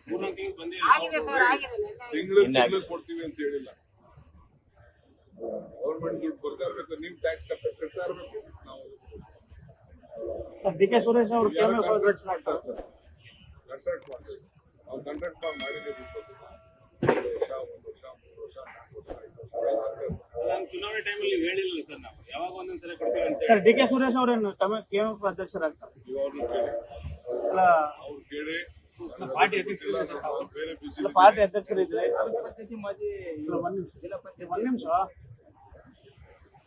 ತಿಂಗಳು ಬಂದೇ ಆಗಿದೆ ಸರ್ ಆಗಿದೆ. ನಿನ್ನೆ ತಿಂಗಳು ತಿಂಗಳು ಕೊಡ್ತೀವಿ ಅಂತ ಹೇಳಿಲ್ಲ. ಗೌರ್ಮೆಂಟ್ ದುಡ್ಡು ಬರ್ತಾ ಇರ್ಬೇಕು ನೀವು ಟ್ಯಾಕ್ಸ್ ಕಟ್ತಾ ಇರ್ಬೇಕು. ನಾವು ಡಿ ಕೆ ಸುರೇಶ್ ಅವರು ಕಾಂಟ್ರಾಕ್ಟ್ ಮಾಡ್ತಾರೆ ಕಾಂಟ್ರಾಕ್ಟ್ ಮಾಡ್ತಾರೆ. ಅವ್ರು ಕಾಂಟ್ರಾಕ್ಟ್ ಮಾಡಿ ಮಾಡಿದ್ರೆ ವರ್ಷ ಒಂದು ವರ್ಷ ಮೂರು ವರ್ಷ ನಾಲ್ಕು ವರ್ಷ ಐದು ವರ್ಷ ಅಲ್ಲ ಚುನಾವಣೆ ಟೈಮಲ್ಲಿ ಹೇಳಿಲ್ಲ ಸರ್ ನಾವು. ಯಾವಾಗ ಒಂದೊಂದ್ಸಲ ಕೊಡ್ತೀವಿ ಅಂತ ಸರ್ ಡಿ ಕೆ ಸುರೇಶ್ ಅವರೇನು ಕೆಎಂಎಫ್ ಅಧ್ಯಕ್ಷರಾಗ್ತಾರೆ? ಇವ್ರನ್ನ ಕೇಳಿ. ಅಲ್ಲ ಅವ್ರು ಕೇಳಿ. ಪಾರ್ಟಿ ಅಧ್ಯಕ್ಷರು ಇಲ್ಲ ಸರ್, ಅವ್ರು ಬೇರೆ ಬಿಸಿ ಅಲ್ಲ, ಪಾರ್ಟಿ ಮಾಜಿ ಒಂದ್ ನಿಮಿಷ ಜಿಲ್ಲಾ ಪಂಚಾಯತ್ ಒಂದ್ ನಿಮಿಷ.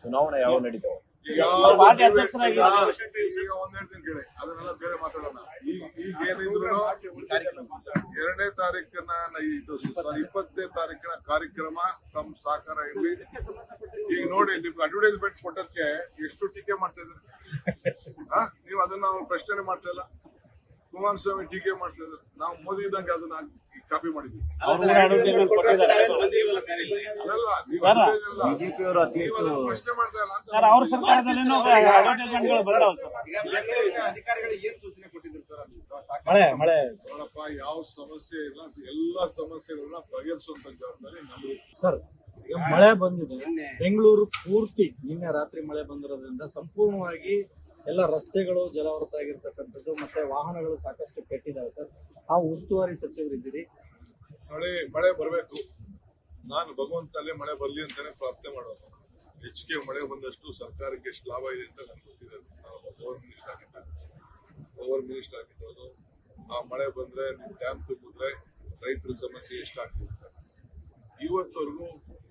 ಚುನಾವಣೆ ಯಾವ ನಡೀತಾವೆ ಈಗ ಅವ್ರು ಪಾರ್ಟಿ ಅಧ್ಯಕ್ಷರಾಗಿ ಈಗ ಒಂದ್ ಹೇಳ್ತೀನಿ ಕೇಳಿ. ಅದನ್ನೆಲ್ಲ ಬೇರೆ ಮಾತಾಡೋಣ. ಈಗ ಈಗ ಏನಿದ್ರು ಎರಡನೇ ತಾರೀಕಿನ ಇದು ಸಾರಿ ಇಪ್ಪತ್ತನೇ ತಾರೀಕಿನ ಕಾರ್ಯಕ್ರಮ ತಮ್ಮ ಸಹಕಾರ ಇರ್ಲಿ. ಈಗ ನೋಡಿ ನಿಮ್ಗೆ ಅಡ್ವರ್ಟೈಸ್ಮೆಂಟ್ ಕೊಟ್ಟಕ್ಕೆ ಎಷ್ಟು ಟೀಕೆ ಮಾಡ್ತಾ ಇದ್ದಾರೆ? ಆ? ನೀವು ಅದನ್ನ ನಾವು ಪ್ರಶ್ನೆ ಮಾಡ್ತಾ ಇಲ್ಲ. ಕುಮಾರಸ್ವಾಮಿ ಟೀಕೆ ಮಾಡ್ತಾ ಇದ್ದಾರೆ. ನಾವು ಮೋದಿ ಇದ್ದಂಗೆ ಅದನ್ನ ಕಾಪಿ ಮಾಡಿದ್ವಿ. ಅವ್ರು ಪ್ರಶ್ನೆ ಮಾಡ್ತಾ ಇಲ್ಲ ಸರ್ ಅವ್ರ ಸರ್ಕಾರದಲ್ಲಿನೂ ಅಡ್ವರ್ಟೈಸ್ಮೆಂಟ್ಗಳು ಬಂದಾವ ಸರ್. ಈಗ ಬೆಂಗಳೂರಿನ ಅಧಿಕಾರಿಗಳಿಗೆ ಏನ್ ಸೂಚನೆ ಕೊಟ್ಟಿದ್ರು ಸರ್ ಅಲ್ಲಿ? ಮಳೆ ಮಳೆ. ನೋಡಪ್ಪ ಯಾವ ಸಮಸ್ಯೆ ಇಲ್ಲ. ಎಲ್ಲಾ ಸಮಸ್ಯೆಗಳನ್ನ ಬಗೆಹರಿಸುವಂತ ಜವಾಬ್ದಾರಿ ನಮ್ಗೆ ಸರ್ ಮಳೆ ಬಂದಿದೆ. ಬೆಂಗಳೂರು ಪೂರ್ತಿ ನಿನ್ನೆ ರಾತ್ರಿ ಮಳೆ ಬಂದಿರೋದ್ರಿಂದ ಸಂಪೂರ್ಣವಾಗಿ ಎಲ್ಲ ರಸ್ತೆಗಳು ಜಲಾವೃತ ಆಗಿರ್ತಕ್ಕಂಥದ್ದು ಮತ್ತೆ ವಾಹನಗಳು ಸಾಕಷ್ಟು ಕೆಟ್ಟಿದ್ದಾವೆ ಸರ್. ಆ ಉಸ್ತುವಾರಿ ಸಚಿವರಿದ್ದೀರಿ ಮಳೆ ಮಳೆ ಬರಬೇಕು. ನಾನು ಭಗವಂತಲ್ಲೇ ಮಳೆ ಬರಲಿ ಅಂತಾನೆ ಪ್ರಾರ್ಥನೆ ಮಾಡೋದು. ಹೆಚ್ಚಿಗೆ ಮಳೆ ಬಂದಷ್ಟು ಸರ್ಕಾರಕ್ಕೆ ಎಷ್ಟು ಲಾಭ ಇದೆ ಅಂತ ನನಗೆ ಗೊತ್ತಿದೆ. ನಾನು ಪವರ್ ಮಿನಿಸ್ಟರ್ ಆಗಿದ್ದೆ. ಪವರ್ ಮಿನಿಸ್ಟರ್ ಆಗಿದ್ದು ಆ ಮಳೆ ಬಂದ್ರೆ ನಿಮ್ ಡ್ಯಾಮ್ ತುಂಬಿದ್ರೆ ರೈತರ ಸಮಸ್ಯೆ ಎಷ್ಟಾಗ್ತಿರುತ್ತೆ ಇವತ್ತವರೆಗೂ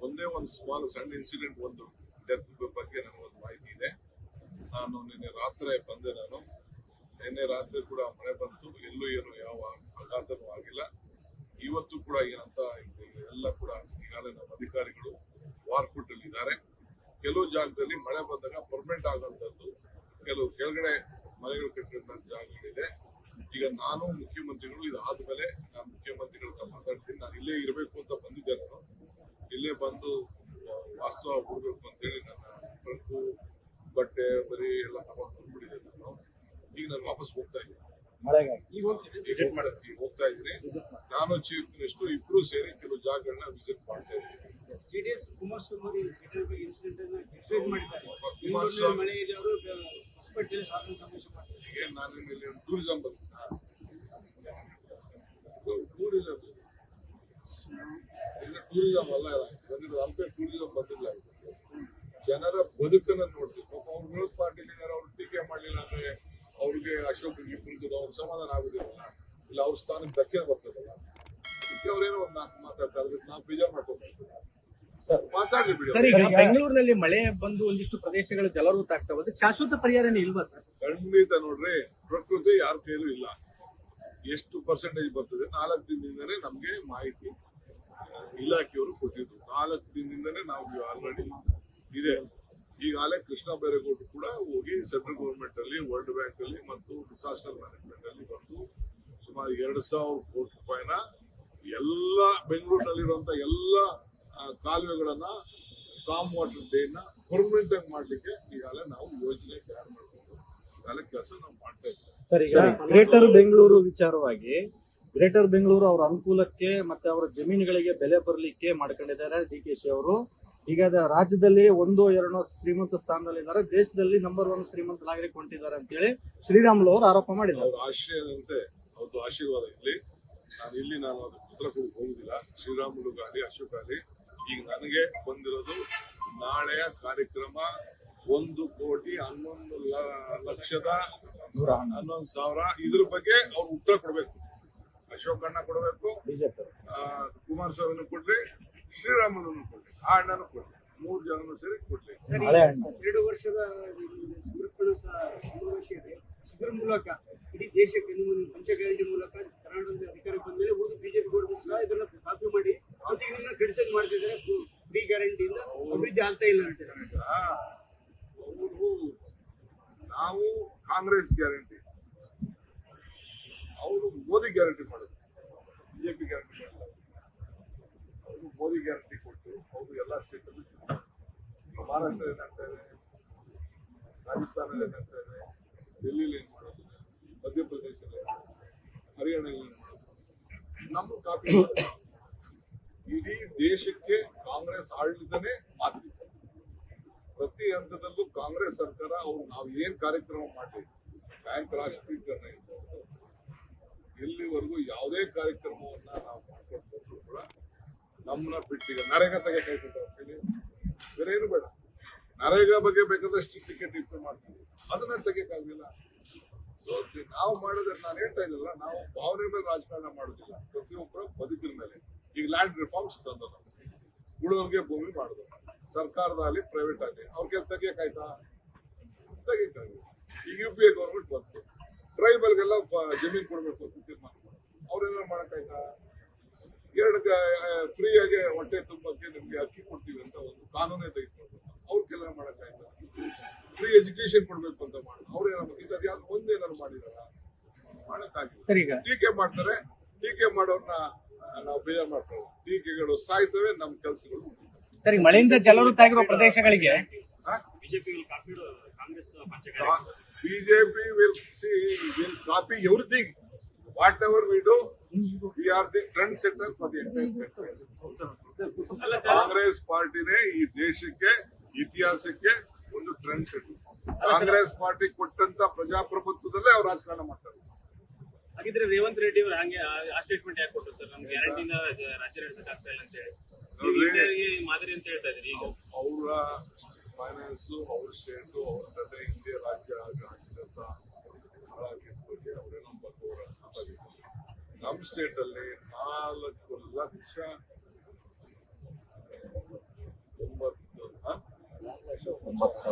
ಒಂದೇ ಒಂದು ಸ್ಮಾಲ್ ಸಣ್ಣ ಇನ್ಸಿಡೆಂಟ್ ಒಂದು ಡೆತ್ ಬಗ್ಗೆ ನನಗೊಂದು ಮಾಹಿತಿ ಇದೆ. ನಾನು ನಿನ್ನೆ ರಾತ್ರಿ ಬಂದೆ ನಾನು. ನಿನ್ನೆ ರಾತ್ರಿ ಕೂಡ ಮಳೆ ಬಂತು. ಎಲ್ಲೂ ಏನು ಯಾವ ಆಘಾತನೂ ಆಗಿಲ್ಲ. ಇವತ್ತು ಕೂಡ ಏನಂತ ಎಲ್ಲ ಕೂಡ ಈಗಾಗಲೇ ನಮ್ಮ ಅಧಿಕಾರಿಗಳು ವಾರ್ಫುಟ್ ಅಲ್ಲಿ ಇದ್ದಾರೆ. ಕೆಲವು ಜಾಗದಲ್ಲಿ ಮಳೆ ಬಂದಾಗ ಪರ್ಮನೆಂಟ್ ಆಗುವಂತದ್ದು ಕೆಲವು ಕೆಳಗಡೆ ಮನೆಗಳು ಕಟ್ಟಿರುವಂತ ಜಾಗಗಳಿದೆ. ಈಗ ನಾನು ಮುಖ್ಯಮಂತ್ರಿಗಳು ಇದಾದ್ಮೇಲೆ ನಾನು ಮುಖ್ಯಮಂತ್ರಿಗಳ ಮಾತಾಡ್ತೀನಿ. ನಾನು ಇಲ್ಲೇ ಇರಬೇಕು ಅಂತ ಬಂದಿದ್ದೆ ನಾನು ಇಲ್ಲೇ ಬಂದು ಆ, ವಾಸ್ತವ ಬಿಡ್ಬೇಕು ಅಂತೇಳಿ ನನ್ನ ಟ್ರಂಕು ಬಟ್ಟೆ ಬರೀ ಎಲ್ಲ ತಗೊಂಡು ಬಂದ್ಬಿಟ್ಟಿದ್ದೆ ನಾನು ಈಗ ನಾನು ವಾಪಸ್ ಹೋಗ್ತಾ ಇದ್ದೀನಿ ಮಳೆಗಾಗಿ ವಿಸಿಟ್ ಮಾಡೋದಕ್ಕೆ ಹೋಗ್ತಾ ಇದ್ದೀನಿ ನಾನು ಚೀಫ್ ಮಿನಿಸ್ಟರ್ ಇಬ್ರು ಸೇರಿ ಕೆಲವು ಜಾಗಗಳನ್ನ ವಿಸಿಟ್ ಮಾಡ್ತಾ ಇದ್ದೀನಿ ಸಿಡಿಎಸ್ ಕುಮಾರಸ್ವಾಮಿ ಇನ್ಸಿಡೆಂಟ್ ಅನ್ನ ಕ್ರಿಟಿಸೈಸ್ ಮಾಡಿದ್ದಾರೆ ಕುಮಾರಸ್ವಾಮಿ- ಮಳೆ ಇದೆ ಅವರು ಹೊಸಪೇಟೆಯಲ್ಲಿ ಸಾಧನ ಸಮಾವೇಶ ಮಾಡ್ತಾರೆ ಈಗ ನಾನು ಇಲ್ಲಿ ಟೂರಿಸಂ ಬಂದ ಟೂರಿಸಂ ಇಲ್ಲ ಟೂರಿಸಂ ಅಲ್ಲ ಬಂದಿರೋದು ಹಂಪೆ ಟೂರಿಸಂ ಬಂದಿಲ್ಲ ಇದು. ಜನರ ಬದುಕನ್ನ ನೋಡ್ತೀವಿ ಪಾಪ ಅವ್ರು ವಿರೋಧ ಪಾರ್ಟಿ ಅವ್ರು ಟೀಕೆ ಮಾಡಲಿಲ್ಲ ಅಂದ್ರೆ ಅವ್ರಿಗೆ ಅಶೋಕ್ ಇಬ್ಬರಿಗೂ ಅವ್ರ ಸಮಾಧಾನ ಆಗುದಿಲ್ಲ ಇಲ್ಲ ಅವ್ರ ಸ್ಥಾನಕ್ಕೆ ಧಕ್ಕೆ ಬರ್ತದಲ್ಲ ಅದಕ್ಕೆ ಅವ್ರೇನೋ ಒಂದು ನಾಲ್ಕು ಮಾತಾಡ್ತಾರೆ ಅದಕ್ಕೆ ನಾವು ಬೇಜಾರು ಮಾಡ್ಕೊಂಡು ಮಾತಾಡ್ಲಿ ಬಿಡಿ ಸರ್ ಈಗ ಬೆಂಗಳೂರಿನಲ್ಲಿ ಮಳೆ ಬಂದು ಒಂದಿಷ್ಟು ಪ್ರದೇಶಗಳು ಜಲಾವೃತ ಆಗ್ತಾವೆ ಅದಕ್ಕೆ ಶಾಶ್ವತ ಪರಿಹಾರನೇ ಇಲ್ವಾ ಸರ್? ಖಂಡಿತ ನೋಡ್ರಿ ಪ್ರಕೃತಿ ಯಾರ ಕೈಲೂ ಇಲ್ಲ. ಎಷ್ಟು ಪರ್ಸೆಂಟೇಜ್ ಬರ್ತದೆ? ನಾಲ್ಕು ದಿನದಿಂದನೇ ನಮ್ಗೆ ಮಾಹಿತಿ ಇಲಾಖೆಯವರು ಕೊಟ್ಟಿದ್ರು. ನಾಲ್ಕು ದಿನದಿಂದನೇ ನಾವು ಆಲ್ರೆಡಿ ಇದೆ. ಈಗಾಗಲೇ ಕೃಷ್ಣ ಬೈರೇಗೌಡ ಕೂಡ ಹೋಗಿ ಸೆಂಟ್ರಲ್ ಗೌರ್ಮೆಂಟ್ ಅಲ್ಲಿ ವರ್ಲ್ಡ್ ಬ್ಯಾಂಕ್ ಅಲ್ಲಿ ಮತ್ತು ಡಿಸಾಸ್ಟರ್ ಮ್ಯಾನೇಜ್ಮೆಂಟ್ ಅಲ್ಲಿ ಬಂದು ಸುಮಾರು ಎರಡು ಸಾವಿರ ಕೋಟಿ ರೂಪಾಯಿನ ಎಲ್ಲ ಬೆಂಗಳೂರಿನಲ್ಲಿರುವಂತಹ ಎಲ್ಲ ಕಾಲುವೆಗಳನ್ನ ಸ್ಟಾಮ್ ವಾಟರ್ ಡೇನ ಪರ್ಮನೆಂಟ್ ಆಗಿ ಮಾಡ್ಲಿಕ್ಕೆ ಈಗಾಗಲೇ ನಾವು ಯೋಜನೆ ತಯಾರು ಮಾಡ್ಕೊಂಡು ಈಗಾಗಲೇ ಕೆಲಸ ನಾವು ಮಾಡ್ತಾ ಇದ್ದೀವಿ. ಸರ್ ಈಗ ಗ್ರೇಟರ್ ಬೆಂಗಳೂರು ವಿಚಾರವಾಗಿ ಗ್ರೇಟರ್ ಬೆಂಗಳೂರು ಅವರ ಅನುಕೂಲಕ್ಕೆ ಮತ್ತೆ ಅವರ ಜಮೀನುಗಳಿಗೆ ಬೆಲೆ ಬರಲಿಕ್ಕೆ ಮಾಡ್ಕೊಂಡಿದ್ದಾರೆ ಡಿ ಕೆ ಶಿ ಅವರು. ಈಗ ರಾಜ್ಯದಲ್ಲಿ ಒಂದು ಎರಡೋ ಶ್ರೀಮಂತ ಸ್ಥಾನದಲ್ಲಿ ಇದ್ದಾರೆ. ದೇಶದಲ್ಲಿ ನಂಬರ್ ಒನ್ ಶ್ರೀಮಂತರಾಗ್ಲಿಕ್ಕೆ ಹೊಂಟಿದ್ದಾರೆ ಅಂತೇಳಿ ಶ್ರೀರಾಮುಲು ಅವರು ಆರೋಪ ಮಾಡಿದ್ದಾರೆ. ಅವ್ರ ಆಶಯದಂತೆ ಅವ್ರದ್ದು ಆಶೀರ್ವಾದ ಇರಲಿ. ನಾನು ಇಲ್ಲಿ ನಾನು ಅದಕ್ಕೆ ಉತ್ತರ ಕೊಡಕ್ಕೆ ಹೋಗುದಿಲ್ಲ. ಶ್ರೀರಾಮುಲು ಗಾಲಿ ಅಶೋಕ್ ಆಗಲಿ ಈಗ ನನಗೆ ಬಂದಿರೋದು ನಾಳೆಯ ಕಾರ್ಯಕ್ರಮ ಒಂದು ಕೋಟಿ ಹನ್ನೊಂದು ಲ- ಲಕ್ಷದ ಹನ್ನೊಂದು. ಸಾವಿರ. ಇದ್ರ ಬಗ್ಗೆ ಅವ್ರು ಉತ್ತರ ಕೊಡ್ಬೇಕು. ಅಶೋಕ್ ಅಣ್ಣ ಕೊಡಬೇಕು. ಬಿಜೆಪಿ ಕುಮಾರಸ್ವಾಮಿನೂ ಕೊಡ್ರಿ ಶ್ರೀರಾಮನನ್ನು ಕೊಡ್ಲಿ ಆ ಅಣ್ಣನೂ ಕೊಡ್ರಿ ಮೂರು ಜನನು ಸೇರಿ ಕೊಡ್ರಿ ಎರಡು ವರ್ಷದ ಸಮರ್ಪಣಾ ಸ- ಸಮಾವೇಶ ಇದೆ. ಇದ್ರ ಮೂಲಕ ಇಡೀ ದೇಶಕ್ಕೆ ನಿಮ್ಮ ಪಂಚ ಗ್ಯಾರಂಟಿ ಮೂಲಕ ಕರ್ನಾಟಕದ ಅಧಿಕಾರಕ್ಕೆ ಬಂದ ಮೇಲೆ ಬಿಜೆಪಿ ಗೌರ್ಮೆಂಟ್ ಸಹ ಇದನ್ನ ಕಾಪಿ ಮಾಡಿ ಇದನ್ನ ಕ್ರಿಟಿಸೈಸ್ ಮಾಡ್ತಿದ್ದಾರೆ ಫ್ರೀ ಗ್ಯಾರಂಟಿಯಿಂದ ಅಭಿವೃದ್ಧಿ ಆಗ್ತಾ ಇಲ್ಲ ಅಂತಾರೆ ನಾವು ಕಾಂಗ್ರೆಸ್ ಗ್ಯಾರಂಟಿ ಅವರು ಮೋದಿ ಗ್ಯಾರಂಟಿ ಮಾಡಿದ್ರು. ಬಿಜೆಪಿ ಗ್ಯಾರಂಟಿ ಅವರು ಮೋದಿ ಗ್ಯಾರಂಟಿ ಕೊಟ್ಟು ಅವರು ಎಲ್ಲ ಸ್ಟೇಟಲ್ಲೂ ಮಹಾರಾಷ್ಟ್ರ ಏನಾಗ್ತಾ ಇದೆ? ರಾಜಸ್ಥಾನದಲ್ಲಿ ಏನಾಗ್ತಾ ಇದೆ? ಡೆಲ್ಲಿಲಿ ಏನು ಮಾಡೋದು? ಮಧ್ಯಪ್ರದೇಶದಲ್ಲಿ ಹರಿಯಾಣದಲ್ಲಿ ಏನು ಮಾಡೋದು? ನಮ್ಮ ಕಾಪಿ ಇಡೀ ದೇಶಕ್ಕೆ ಕಾಂಗ್ರೆಸ್ ಆಡಳಿತನೇ ಮಾತು ಪ್ರತಿ ಹಂತದಲ್ಲೂ ಕಾಂಗ್ರೆಸ್ ಸರ್ಕಾರ ಅವ್ರು ನಾವು ಏನ್ ಕಾರ್ಯಕ್ರಮ ಮಾಡಲಿ, ಬ್ಯಾಂಕ್ ರಾಷ್ಟ್ರೀಕರಣ ಇರ್ಬೋದು ಇಲ್ಲಿವರೆಗೂ ಯಾವುದೇ ಕಾರ್ಯಕ್ರಮವನ್ನ ನಾವು ಮಾಡ್ಕೊಂಡು ಕೂಡ ನಮ್ಮನ್ನ ಬಿಟ್ಟಿಗೆ ನರೇಗಾ ತೆಗೆಕಾಯ್ತದೆ ಬೇರೆ ಏನು ಬೇಡ. ನರೇಗಾ ಬಗ್ಗೆ ಬೇಕಾದಷ್ಟು ಟಿಕೆಟ್ ಇಟ್ಟು ಮಾಡ್ತೀವಿ. ಅದನ್ನ ತೆಗಿಯಕ್ಕಾಗಲಿಲ್ಲ ನಾವು ಮಾಡಿದ್ರೆ ನಾನು ಹೇಳ್ತಾ ಇದ್ದಲ್ಲ, ನಾವು ಭಾವನೆ ಮೇಲೆ ರಾಜಕಾರಣ ಮಾಡೋದಿಲ್ಲ. ಪ್ರತಿಯೊಬ್ಬರ ಬದುಕಿನ ಮೇಲೆ. ಈಗ ಲ್ಯಾಂಡ್ ರಿಫಾರ್ಮ್ಸ್ ತಂದದ ಉಳಿದವ್ರಿಗೆ ಭೂಮಿ ಮಾಡುದು. ಸರ್ಕಾರದಲ್ಲಿ ಪ್ರೈವೇಟ್ ಆಗಲಿ ಅವ್ರಿಗೆ ತೆಗಿಯಕಾಯ್ತಾ ತೆಗಿಯಕಾಗಿಲ್ಲ ಈಗ ಯು ಪಿ ಎ ಗೌರ್ಮೆಂಟ್ ಬಂತು. ಟ್ರೈಬಲ್ಗೆಲ್ಲ ಜಮೀನ್ ಕೊಡ್ಬೇಕು ಅಂತ ತೀರ್ಮಾನ ಮಾಡಿದ್ರು. ಅವ್ರೇನಾರು ಮಾಡಕ್ಕಾಯ್ತಾ ಎರಡು ಫ್ರೀಯಾಗಿ ಹೊಟ್ಟೆ ತುಂಬಕ್ಕೆ ನಿಮ್ಗೆ ಅಕ್ಕಿ ಕೊಡ್ತೀವಿ ಅಂತ ಒಂದು ಕಾನೂನೇ ತೆಗೆದುಕೊಂಡು ಅವ್ರ ಕೆಲಸ ಮಾಡಕ್ಕಾಯ್ತಾ ಫ್ರೀ ಎಜುಕೇಶನ್ ಕೊಡ್ಬೇಕು ಅಂತ ಮಾಡಿ ಅವ್ರೇನಾರು ಏನಾದ್ರು ಇದು ಯಾವ್ದು ಒಂದೇನಾದ್ರು ಮಾಡಿದಾರ? ಮಾಡೋಕ್ಕಾಗಿ ಟೀಕೆ ಮಾಡ್ತಾರೆ. ಟೀಕೆ ಮಾಡೋರ್ನ ನಾವು ಬೇಜಾರ್ ಮಾಡ್ತಾರೆ ಟೀಕೆಗಳು ಸಾಯ್ತವೆ ನಮ್ ಕೆಲಸಗಳು ಸರಿ ಮಳೆಯಿಂದ ಜಲವೃತ್ತಾಗಿರುವ ಪ್ರದೇಶಗಳಿಗೆ ಬಿಜೆಪಿ ಕಾಂಗ್ರೆಸ್ ಪಂಚ BJP will see will copy everything whatever we do we are the trend setter for the Congress ಪಾರ್ಟಿನೇ ಈ ದೇಶಕ್ಕೆ ಇತಿಹಾಸಕ್ಕೆ ಒಂದು ಟ್ರೆಂಡ್ ಸೆಟರ್ ಕಾಂಗ್ರೆಸ್ ಪಾರ್ಟಿ ಕೊಟ್ಟಂತ ಪ್ರಜಾಪ್ರಭುತ್ವದಲ್ಲೇ ಅವ್ರು ರಾಜಕಾರಣ ಮಾಡ್ತಾರೆ. ಹಾಗಿದ್ರೆ ರೇವಂತ್ ರೆಡ್ಡಿ ಅವರು ಹಂಗೆ ಆ- ಸ್ಟೇಟ್ಮೆಂಟ್ ಯಾಕೆ ಕೊಟ್ಟರು ಸರ್? ನಮ್ಗೆ ಗ್ಯಾರಂಟಿಯಿಂದ ರಾಜ್ಯ ನಡೆಸಕ್ ಆಗ್ತಾ ಇಲ್ಲ ಅಂತ ಹೇಳಿ ನೀವು ನೋಡ್ರಿ. ಇಂಡಿಯಾಗೆ ಮಾದರಿ ಅಂತ ಹೇಳ್ತಾ ಇದ್ರಿ ಈಗ. ಅವರ ಫೈನಾನ್ಸ್ ಅವ್ರ ಸ್ಟೇಟ್ ಅವ್ರ ಜೊತೆ ಹಿಂದೆ ರಾಜ್ಯ ಆಗಿದ್ದಂತ ಹಾಳಾಗಿದ್ದ ಬಗ್ಗೆ ಅವರೇನೋ ಬಗ್ಗವರ ನಮ್ಮ ಸ್ಟೇಟ್ ಅಲ್ಲಿ ನಾಲ್ಕು ಲಕ್ಷ ಒಂಬತ್ತು?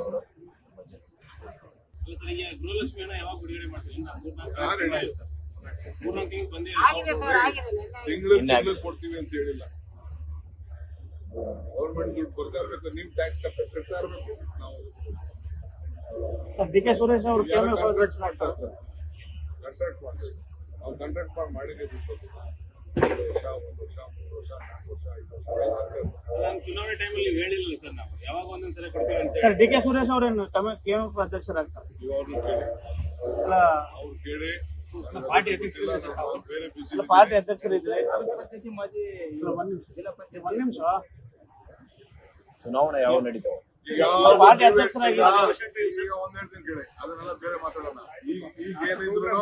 ಅಲ್ಲ ಸರ್ ಈಗ ಗೃಹಲಕ್ಷ್ಮಿ ಹಣ ಯಾವಾಗ ಬಿಡುಗಡೆ ಮಾಡ್ತೀವಿ ತಿಂಗಳು ಕೊಡ್ತೀವಿ ಅಂತ ಹೇಳಿಲ್ಲ. ಗೌರ್ಮೆಂಟ್ ದುಡ್ಡು ಬರ್ತಾ ಇರ್ಬೇಕು ನೀವು ಟ್ಯಾಕ್ಸ್ ಕಟ್ತಾ ಇರ್ಬೇಕು. ನಾವು ಡಿ ಕೆ ಸುರೇಶ್ ಅವರು ಕಾಂಟ್ರಾಕ್ಟ್ ಮಾಡ್ತಾರೆ. ಕಾಂಟ್ರಾಕ್ಟ್ ಮಾಡ್ತೀವಿ ನಾವು ಕಾಂಟ್ರಾಕ್ಟ್ ಮಾಡಿ ಮಾಡಿದ್ರೆ ಬಿಟ್ಟು ಒಂದು ವರ್ಷ ಒಂದು ವರ್ಷ ಮೂರು ವರ್ಷ ನಾಲ್ಕು ವರ್ಷ ಐದು ವರ್ಷ ಚುನಾವಣೆ ಟೈಮಲ್ಲಿ ಹೇಳಿಲ್ಲ ಸರ್ ನಾವು. ಯಾವಾಗ ಒಂದೊಂದ್ಸಲ ಕೊಡ್ತೀವಿ ಅಂತ ಸರ್ ಡಿ ಕೆ ಸುರೇಶ್ ಅವರೇನು ಕೆಎಂಎಫ್ ಅಧ್ಯಕ್ಷರಾಗ್ತಾರೆ? ಈಗ ಅವ್ರನ್ನ ಕೇಳಿ. ಅವ್ರು ಕೇಳಿ. ಪಾರ್ಟಿ ಅಧ್ಯಕ್ಷರು ಪಾರ್ಟಿ ಅಧ್ಯಕ್ಷರು ಇದ್ರೆ ಪಂಚಾಯತಿ ಮಾಜಿ ಒಂದ್ ನಿಮಿಷ ಜಿಲ್ಲಾ ಪಂಚಾಯತ್ ಒಂದ್ ನಿಮಿಷ. ಚುನಾವಣೆ ಯಾವ ನಡೀತಾವ ಪಾರ್ಟಿ ಅಧ್ಯಕ್ಷರಾಗಿ ಈಗ ಒಂದ್ ಹೇಳ್ತೀನಿ ಕೇಳಿ. ಅದನ್ನೆಲ್ಲ ಬೇರೆ ಮಾತಾಡೋಣ. ಈಗ ಈಗ ಏನಿದ್ರು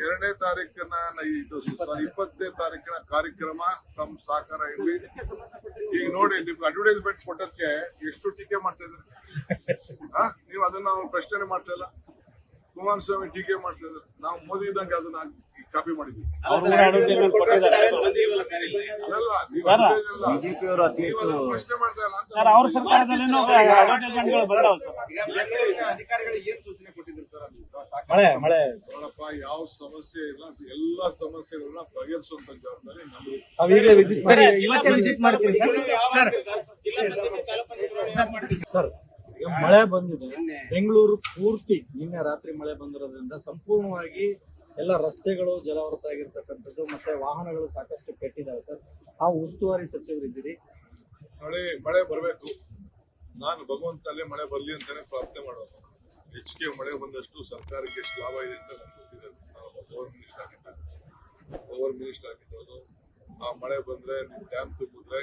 ಎರಡನೇ ತಾರೀಕಿನ ನ- ಇದು ಸಾರಿ ಇಪ್ಪತ್ತನೇ ತಾರೀಕಿನ ಕಾರ್ಯಕ್ರಮ ತಮ್ಮ ಸಹಕಾರ ಇರ್ಲಿ ಈಗ ನೋಡಿ ನಿಮ್ಗೆ ಅಡ್ವರ್ಟೈಸ್ಮೆಂಟ್ ಕೊಟ್ಟಕ್ಕೆ ಎಷ್ಟು ಟೀಕೆ ಮಾಡ್ತಾ ಇದ್ದಾರೆ? ಆ? ನೀವು ಅದನ್ನ ಪ್ರಶ್ನೆ ಮಾಡ್ತಾ ಇಲ್ಲ. ಕುಮಾರಸ್ವಾಮಿ ಟೀಕೆ ಮಾಡ್ತಾ ಇದ್ದಾರೆ. ನಾವು ಮೋದಿ ಇದ್ದಂಗೆ ಅದನ್ನ ಕಾಪಿ ಮಾಡಿದ್ವಿ. ಪ್ರಶ್ನೆ ಮಾಡ್ತಾ ಇಲ್ಲ ನೋಡಪ್ಪ ಯಾವ ಸಮಸ್ಯೆ ಇಲ್ಲ. ಎಲ್ಲಾ ಸಮಸ್ಯೆಗಳನ್ನ ಬಗೆಹರಿಸುವಂತ ಜವಾಬ್ದಾರಿ ನಮ್ದು. ಸರ್. ಮಳೆ ಬಂದಿದೆ. ಬೆಂಗಳೂರು ಪೂರ್ತಿ ನಿನ್ನೆ ರಾತ್ರಿ ಮಳೆ ಬಂದಿರೋದ್ರಿಂದ ಸಂಪೂರ್ಣವಾಗಿ ಎಲ್ಲ ರಸ್ತೆಗಳು ಜಲಾವೃತ ಆಗಿರ್ತಕ್ಕಂಥದ್ದು ಮತ್ತೆ ವಾಹನಗಳು ಸಾಕಷ್ಟು ಕೆಟ್ಟಿದ್ದಾವೆ ಸರ್. ಆ ಉಸ್ತುವಾರಿ ಸಚಿವರಿದ್ದೀರಿ ಮಳೆ ಮಳೆ ಬರಬೇಕು. ನಾನು ಭಗವಂತಲ್ಲಿ ಮಳೆ ಬರಲಿ ಅಂತಾನೆ ಪ್ರಾರ್ಥನೆ ಮಾಡೋದು. ಹೆಚ್ಚಿಗೆ ಮಳೆ ಬಂದಷ್ಟು ಸರ್ಕಾರಕ್ಕೆ ಎಷ್ಟು ಲಾಭ ಇದೆ ಅಂತ ಗೊತ್ತಿದೆ. ನಾನು ಪವರ್ ಮಿನಿಸ್ಟರ್ ಆಗಿದ್ದೆ ಪವರ್ ಮಿನಿಸ್ಟರ್ ಆಗಿದ್ದವನು ಆ ಮಳೆ ಬಂದ್ರೆ ನಿಮ್ ಡ್ಯಾಮ್ ತುಂಬಿದ್ರೆ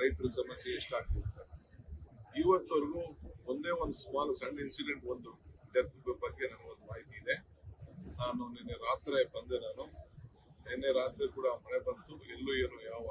ರೈತರ ಸಮಸ್ಯೆ ಎಷ್ಟಾಗ್ತಿರುತ್ತೆ ಇವತ್ತವರೆಗೂ ಒಂದೇ ಒಂದು ಸ್ಮಾಲ್ ಸಣ್ಣ ಇನ್ಸಿಡೆಂಟ್ ಒಂದು ಡೆತ್ ಬಗ್ಗೆ ನನಗೊಂದು ಮಾಹಿತಿ ಇದೆ. ನಾನು ನಿನ್ನೆ ರಾತ್ರಿ ಬಂದೆ ನಾನು. ನಿನ್ನೆ ರಾತ್ರಿ ಕೂಡ ಮಳೆ ಬಂತು. ಎಲ್ಲೂ ಏನು ಯಾವ